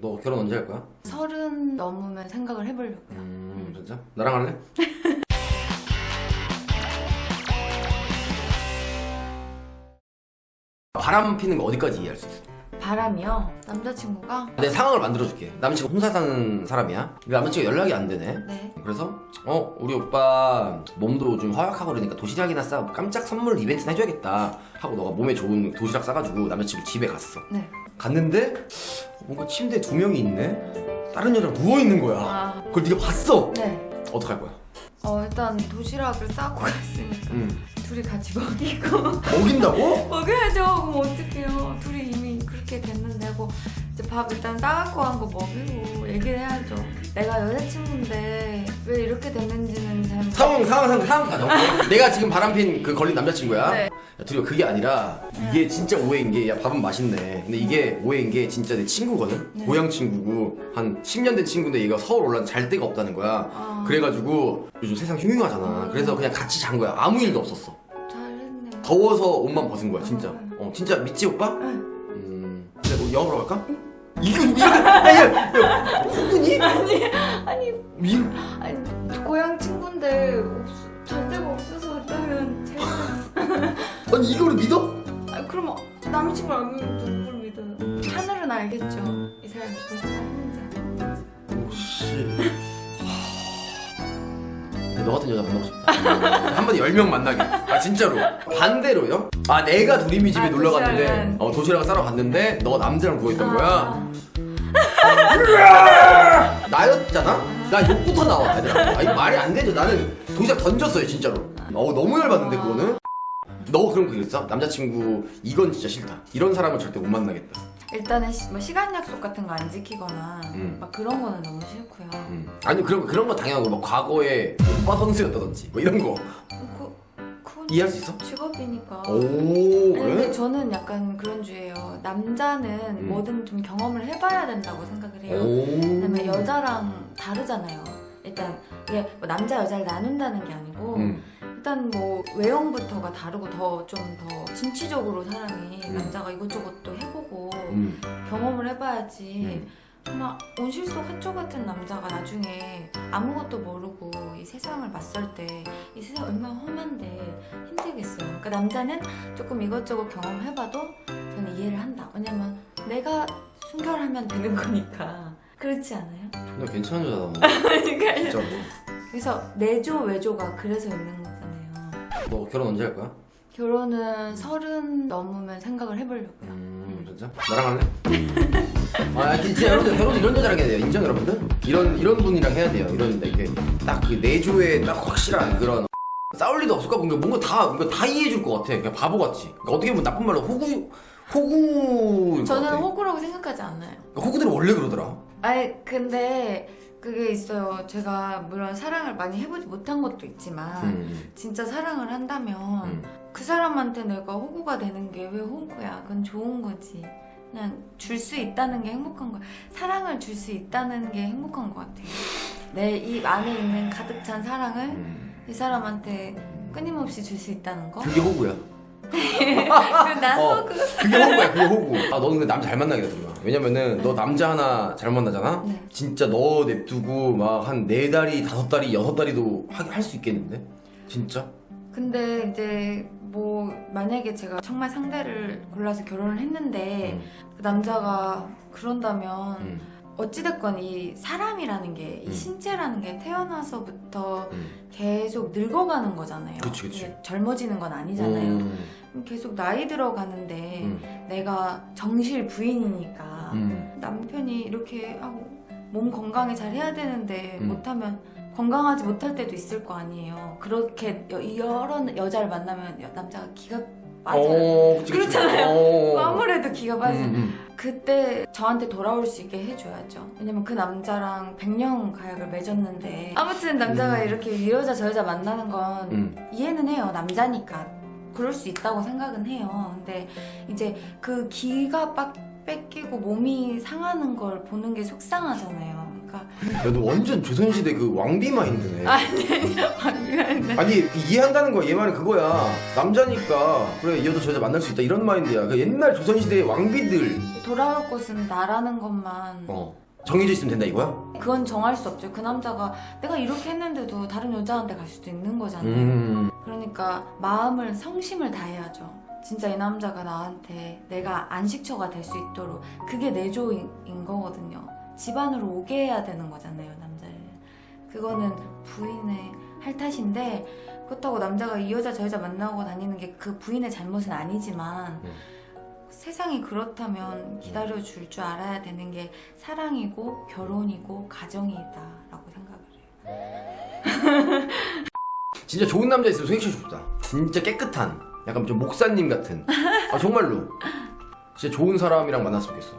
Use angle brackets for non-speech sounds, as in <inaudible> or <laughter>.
너 결혼 언제 할 거야? 서른 넘으면 생각을 해보려고요. 음, 진짜? 나랑 할래? <laughs> 바람 피는 거 어디까지 이해할 수 있어? 바람이요. 남자친구가 내 상황을 만들어줄게. 남자친구 혼자 사는 사람이야. 근데 남자친구 연락이 안 되네. 네. 그래서 어 우리 오빠 몸도 좀 허약하고 그러니까 도시락이나 싸 깜짝 선물 이벤트나 해줘야겠다 하고 너가 몸에 좋은 도시락 싸가지고 남자친구 집에 갔어. 네. 갔는데 뭔가 침대에 두 명이 있네. 다른 여자랑 누워 있는 거야. 아, 그걸 네가 봤어. 네. 어떡할 거야? 어, 일단 도시락을 싸고 갔으니까 응. 둘이 같이 먹이고 먹인다고? <laughs> 먹여야죠. 그럼 어떡해요. 둘이 이미 그렇게 됐는데 하고 이제 밥 일단 싸갖고 한거 먹이고 얘기를 해야죠. 내가 여자친구인데 왜 이렇게 됐는지는 잘 모르- 상황 상황 상황 상황 가져. 내가 지금 바람핀 그 걸린 남자친구야. 네. 야, 둘이 그게 아니라 이게 진짜 오해인 게 야 밥은 맛있네. 근데 이게 오해인 게 진짜 내 친구거든. 네. 고향 친구고 한 10년 된 친구인데 얘가 서울 올라 잘 데가 없다는 거야. 아, 그래가지고 요즘 세상 흉흉하잖아. 음. 그래서 그냥 같이 잔 거야. 아무 일도 없었어. 잘했네. 더워서 옷만 벗은 거야 진짜. 음. 어 진짜 믿지 오빠? 네. 음. 근데 뭐 영어로 갈까? 이거 이거 야야 야, 호구니? 아니 아니 미 아니 고향 친구인데 없, 아니 이거를 믿어? 아 그럼 남친구 안 믿으면 누굴 믿어요? 하늘은 알겠죠. 이 사람이 무슨 말 하는지. 오씨. 너 같은 여자 만나고 싶다. <laughs> 한 번에 열명 만나게. 아 진짜로. 반대로요? 아 내가 두리미 집에 아, 놀러 갔는데 도시락은. 어 도시락을 싸러 갔는데 너 남자랑 누워 있던 거야. 아, <laughs> 나였잖아. 나 욕부터 나와 얘들아. 아 이거 말이 안 되죠. 나는 도시락 던졌어요 진짜로. 어 너무 열받는데 그거는. 너 그런 거 그랬어? 남자친구 이건 진짜 싫다. 이런 사람은 절대 못 만나겠다. 일단은 시, 뭐 시간 약속 같은 거 안 지키거나 음. 막 그런 거는 너무 싫고요. 음. 아니 그런 그런 거 당연한 거. 뭐 과거에 오빠 선수였다든지 뭐 이런 거 그 그건 이해할 수 있어? 직업이니까. 오 아니, 근데? 저는 약간 그런 주예요. 남자는 음. 뭐든 좀 경험을 해봐야 된다고 생각을 해요. 오. 왜냐면 여자랑 다르잖아요. 일단 이게 뭐 남자 여자를 나눈다는 게 아니고 음. 일단 뭐 외형부터가 다르고 더 좀 더 진취적으로 사람이 음. 남자가 이것저것 도 해보고 음. 경험을 해봐야지 음. 정말 온실 속 해초 같은 남자가 나중에 아무것도 모르고 이 세상을 맞설 때 이 세상 얼마나 험한데 힘들겠어요. 그러니까 남자는 조금 이것저것 경험해봐도 저는 이해를 한다. 왜냐면 내가 순결하면 되는 거니까 그렇지 않아요? 존나 괜찮은 여자다 <laughs> 너. 그러니까 진짜로 그래서 내조 외조가 그래서 있는 거잖아요. 너 결혼 언제 할 거야? 결혼은 서른 넘으면 생각을 해보려고요. 음 진짜? 나랑 할래? 아 진짜 여러분들 결혼 이런 여자랑 해야 돼요 인정 여러분들? 이런 이런 분이랑 해야 돼요 이런 이렇게 딱 그 내조에 딱 확실한 그런 싸울 리도 없을 까 뭔가 뭔가 다 뭔가 다 이해해 줄 것 같아 그냥 바보 같이 그러니까 어떻게 보면 나쁜 말로 호구 호구 저는 호구라고 생각하지 않아요. 호구들은 원래 그러더라 아니 근데 그게 있어요. 제가 물론 사랑을 많이 해보지 못한 것도 있지만 음, 진짜 사랑을 한다면 음. 그 사람한테 내가 호구가 되는 게 왜 호구야? 그건 좋은 거지. 그냥 줄 수 있다는 게 행복한 거야. 사랑을 줄 수 있다는 게 행복한 것 같아요. 내 입 안에 있는 가득 찬 사랑을 음. 이 사람한테 끊임없이 줄 수 있다는 거. 그게 호구야 그난 어. 호구. 그게 호구야 그게 호구 아 너는 근데 남자 잘 만나게 되더라 왜냐면은 너 남자 하나 잘 만나잖아 네. 진짜 너 냅두고 막 한네 달이 다섯 달이 여섯 달이도 할 수 있겠는데 진짜 근데 이제 뭐 만약에 제가 정말 상대를 골라서 결혼을 했는데 음, 그 남자가 그런다면 음, 어찌됐건 이 사람이라는 게, 이 음. 신체라는 게 태어나서부터 음. 계속 늙어가는 거잖아요. 그치, 그치. 이게 젊어지는 건 아니잖아요. 음, 계속 나이 들어가는데 음, 내가 정실 부인이니까 음. 남편이 이렇게 하고 몸 건강에 잘 해야 되는데 음. 못하면 건강하지 못할 때도 있을 거 아니에요. 그렇게 여, 여러 여자를 만나면 여- 남자가 기가 빠져요. 어, 그치, 그치. 그렇잖아요. 어. 아무래도 기가 빠져. 음, 음. 그때 저한테 돌아올 수 있게 해줘야죠. 왜냐면 그 남자랑 100년 가약을 맺었는데 아무튼 남자가 음. 이렇게 이 여자 저 여자 만나는 건 음. 이해는 해요. 남자니까 그럴 수 있다고 생각은 해요. 근데 이제 그 기가 빡 뺏기고 몸이 상하는 걸 보는 게 속상하잖아요. 그러니까 야, 너 완전 조선시대 그 왕비 마인드네. <laughs> 아니 미안해. 아니 그 이해한다는 거야 얘 말은 그거야 남자니까 그래 이 여자 저 여자 만날 수 있다 이런 마인드야 그 옛날 조선시대 왕비들 돌아올 곳은 나라는 것만 어 정해져 있으면 된다 이거야? 그건 정할 수 없죠. 그 남자가 내가 이렇게 했는데도 다른 여자한테 갈 수도 있는 거잖아요. 음 그러니까 마음을 성심을 다해야죠. 진짜 이 남자가 나한테 내가 안식처가 될 수 있도록 그게 내조인 인 거거든요. 집안으로 오게 해야 되는 거잖아요, 남자를. 그거는 부인의 할 탓인데 그렇다고 남자가 이 여자 저 여자 만나고 다니는 게 그 부인의 잘못은 아니지만 음. 세상이 그렇다면 기다려 줄 줄 알아야 되는 게 사랑이고 결혼이고 가정이다라고 생각을 해요. 진짜 좋은 남자 있으면 소개시켜 싶다 진짜 깨끗한 약간 좀 목사님 같은. 아 정말로. 진짜 좋은 사람이랑 만났으면 좋겠어